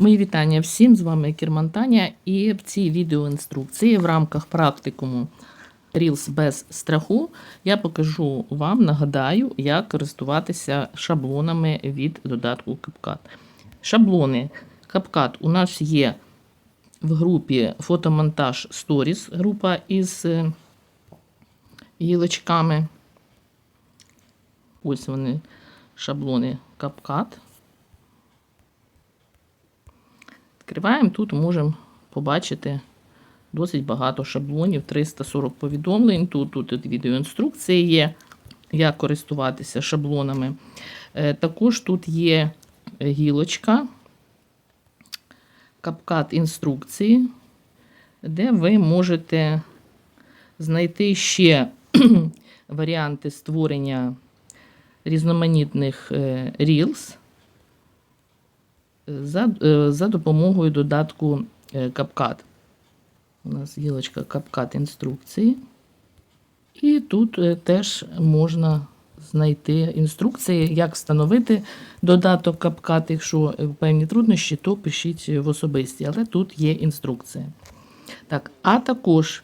Мої вітання всім, з вами Кірман Таня. І в цій відеоінструкції в рамках практикуму Reels без страху я покажу вам, нагадаю, як користуватися шаблонами від додатку CapCut. Шаблони CapCut у нас є в групі фотомонтаж Stories, група із е, гілочками. Ось вони, шаблони CapCut. Відкриваємо, тут можемо побачити досить багато шаблонів, 340 повідомлень. Тут, тут, відеоінструкції є, як користуватися шаблонами. Е, Також тут є гілочка, капкат інструкції, де ви можете знайти ще варіанти створення різноманітних е, Reels за, е, за допомогою додатку е, CapCut. У нас гілочка CapCut інструкції. І тут е, теж можна знайти інструкції, як встановити додаток CapCut. Якщо е, певні труднощі, то пишіть в особисті, але тут є інструкція. Так, а також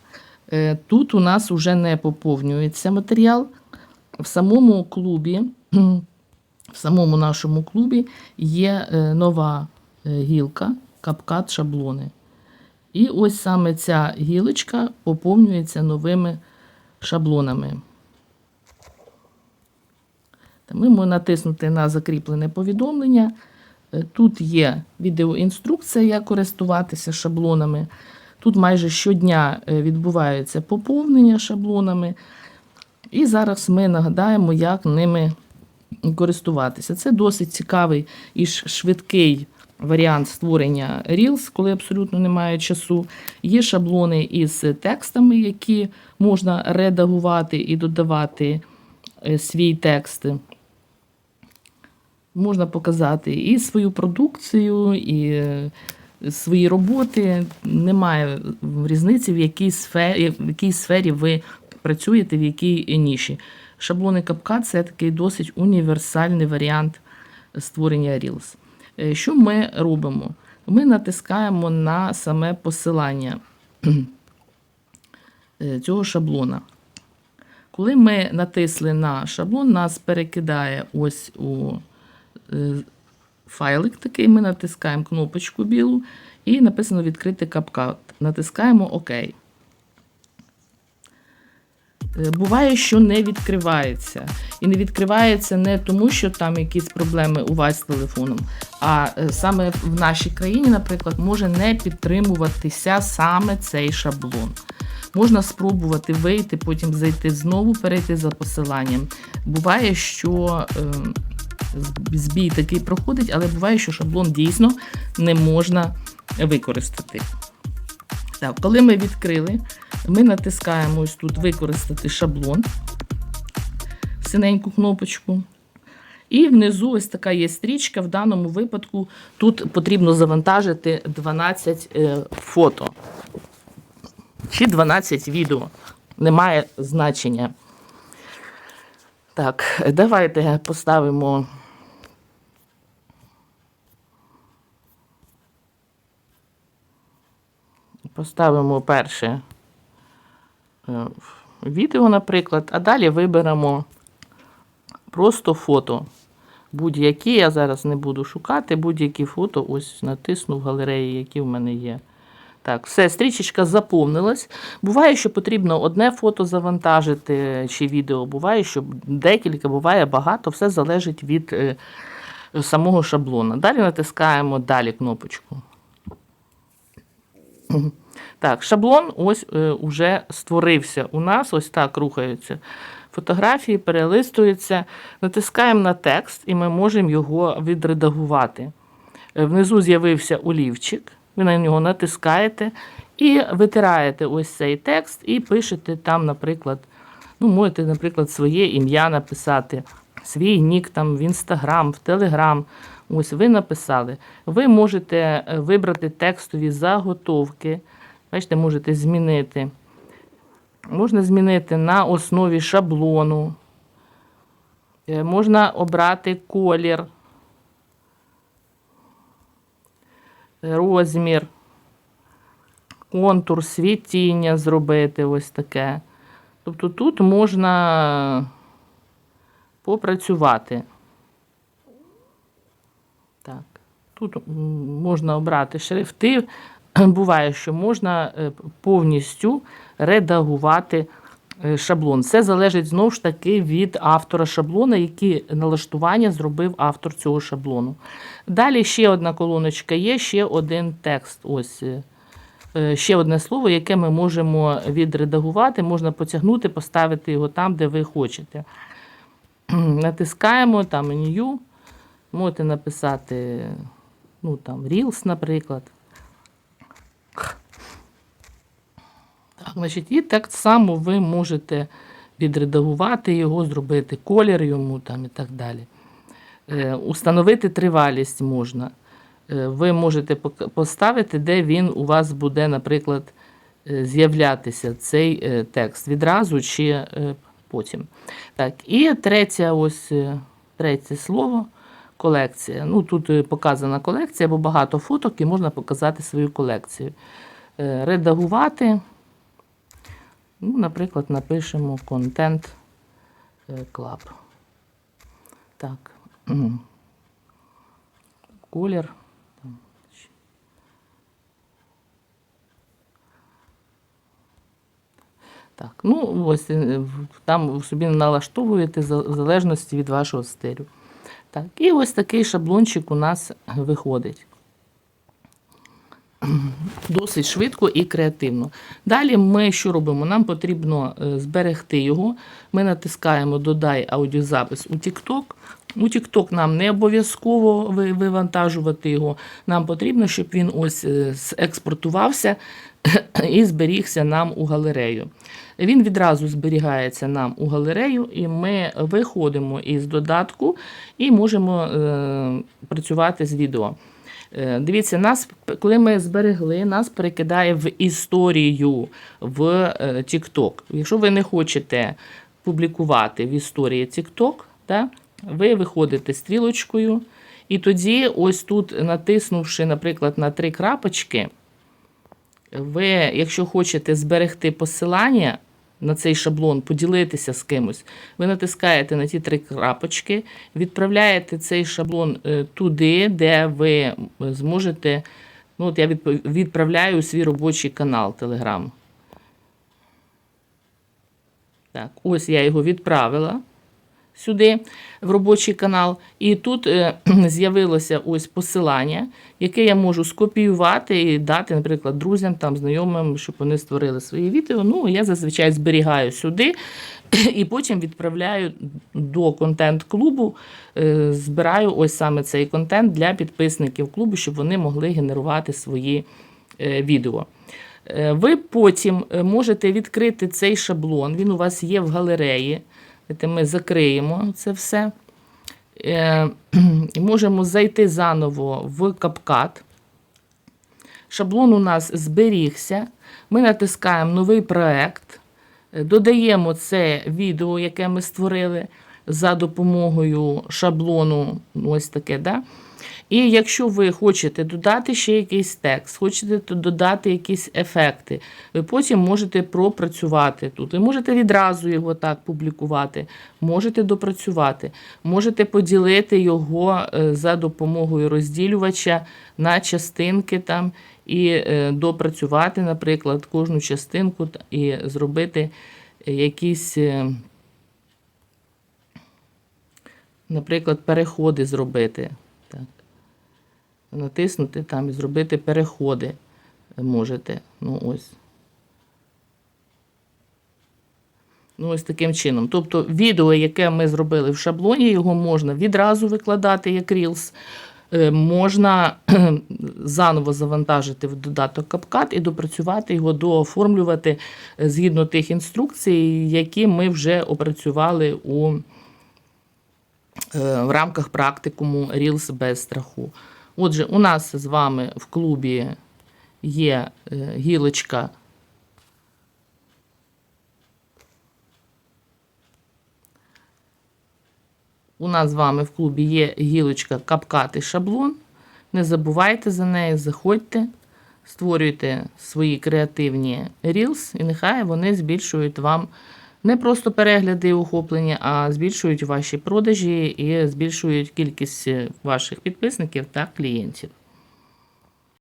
е, тут у нас вже не поповнюється матеріал. В самому клубі в самому нашому клубі є е, нова е, гілка, капкат шаблони. І ось саме ця гілочка поповнюється новими шаблонами. Ми можемо натиснути на закріплене повідомлення. Е, Тут є відеоінструкція, як користуватися шаблонами. Тут майже щодня відбувається поповнення шаблонами. І зараз ми нагадаємо, як ними користуватися. Це досить цікавий і швидкий варіант створення Reels, коли абсолютно немає часу. Є шаблони із текстами, які можна редагувати і додавати е, свій текст. Можна показати і свою продукцію, і е, свої роботи. Немає різниці, в якій сфері, в якій сфері ви працюєте, в якій ніші. Шаблони CapCut – це такий досить універсальний варіант створення Reels. Е, Що ми робимо? Ми натискаємо на саме посилання е, цього шаблона. Коли ми натисли на шаблон, нас перекидає ось у е, файлик такий, ми натискаємо кнопочку білу і написано відкрити CapCut. Натискаємо ОК. Е, Буває, що не відкривається. І не відкривається не тому, що там якісь проблеми у вас з телефоном, а е, саме в нашій країні, наприклад, може не підтримуватися саме цей шаблон. Можна спробувати вийти, потім зайти знову, перейти за посиланням. Буває, що е, збій такий проходить, але буває, що шаблон дійсно не можна використати. Так, коли ми відкрили, ми натискаємо ось тут використати шаблон, синеньку кнопочку. І внизу ось така є стрічка. В даному випадку тут потрібно завантажити 12 е, фото чи 12 відео. Немає значення. Так, давайте поставимо. Поставимо перше відео, наприклад, а далі виберемо просто фото. Будь-які, я зараз не буду шукати, будь-які фото, ось натисну в галереї, які в мене є. Так, все, стрічечка заповнилась. Буває, що потрібно одне фото завантажити чи відео. Буває, що декілька, буває багато, все залежить від е, самого шаблона. Далі натискаємо далі кнопочку. Так, шаблон ось е, уже створився. У нас ось так рухаються фотографії, перелистуються. Натискаємо на текст і ми можемо його відредагувати. Е, Внизу з'явився олівчик, ви на нього натискаєте і витираєте ось цей текст і пишете там, наприклад, ну, можете, наприклад, своє ім'я написати, свій нік там в Інстаграм, в Телеграм. Ось ви написали. Ви можете е, вибрати текстові заготовки. Бачите, можете змінити. Можна змінити на основі шаблону. Е, Можна обрати колір. розмір, контур, світіння зробити ось таке. Тобто тут можна попрацювати. Так. Тут можна обрати шрифти. Буває, що можна е, повністю редагувати е, шаблон. Це залежить знову ж таки від автора шаблона, які налаштування зробив автор цього шаблону. Далі ще одна колоночка є, ще один текст. Ось е, ще одне слово, яке ми можемо відредагувати, можна потягнути, поставити його там, де ви хочете. Натискаємо там New. Можете написати, ну там, Reels, наприклад. Значить, і так само ви можете відредагувати його, зробити колір йому там, і так далі. Е, установити тривалість можна. Е, ви можете поставити, де він у вас буде, наприклад, е, з'являтися цей текст відразу чи потім. Так, і третє, ось третє слово колекція. Ну, тут показана колекція, бо багато фоток і можна показати свою колекцію. Редагувати. Ну, наприклад, напишемо Content е, Club. Так. Колір. Так, ну ось е, там собі налаштовуєте в залежності від вашого стилю. Так, і ось такий шаблончик у нас виходить. Досить швидко і креативно. Далі ми що робимо? Нам потрібно е, зберегти його. Ми натискаємо Додай аудіозапис у TikTok. У TikTok нам не обов'язково вивантажувати його. Нам потрібно, щоб він ось е, експортувався і зберігся нам у галерею. Він відразу зберігається нам у галерею, і ми виходимо із додатку і можемо е, працювати з відео. Е, Дивіться, нас, коли ми зберегли, нас перекидає в історію в е, TikTok. Якщо ви не хочете публікувати в історії TikTok, да, ви виходите стрілочкою, і тоді, ось тут, натиснувши, наприклад, на три крапочки, ви, якщо хочете зберегти посилання на цей шаблон, поділитися з кимось, ви натискаєте на ті три крапочки, відправляєте цей шаблон е, туди, де ви зможете. Ну, от я відправляю свій робочий канал Telegram. Так, ось я його відправила сюди, в робочий канал. І тут е, з'явилося ось посилання, яке я можу скопіювати і дати, наприклад, друзям, там, знайомим, щоб вони створили свої відео. Ну, я зазвичай зберігаю сюди і потім відправляю до контент-клубу. е, Збираю ось саме цей контент для підписників клубу, щоб вони могли генерувати свої е, відео. Ви потім можете відкрити цей шаблон, він у вас є в галереї. Ми закриємо це все. Е, Можемо зайти заново в CapCut. Шаблон у нас зберігся. Ми натискаємо новий проект, е, додаємо це відео, яке ми створили за допомогою шаблону. Ось таке, да? І якщо ви хочете додати ще якийсь текст, хочете додати якісь ефекти, ви потім можете пропрацювати тут. Ви можете відразу його так публікувати, можете допрацювати, можете поділити його е, за допомогою розділювача на частинки там і е, допрацювати, наприклад, кожну частинку і зробити якісь. е, Наприклад, переходи зробити. Натиснути там і зробити переходи можете. Ну, ось. Ну, ось таким чином. Тобто, відео, яке ми зробили в шаблоні, його можна відразу викладати як Reels. Е, Можна заново завантажити в додаток CapCut і допрацювати його, дооформлювати е, згідно тих інструкцій, які ми вже опрацювали у е, в рамках практикуму Reels без страху. Отже, у нас з вами в клубі є е, гілочка. У нас з вами в клубі є гілочка капкати шаблон. Не забувайте за неї, заходьте, створюйте свої креативні Reels, і нехай вони збільшують вам не просто перегляди і охоплення, а збільшують ваші продажі і збільшують кількість е, ваших підписників та клієнтів.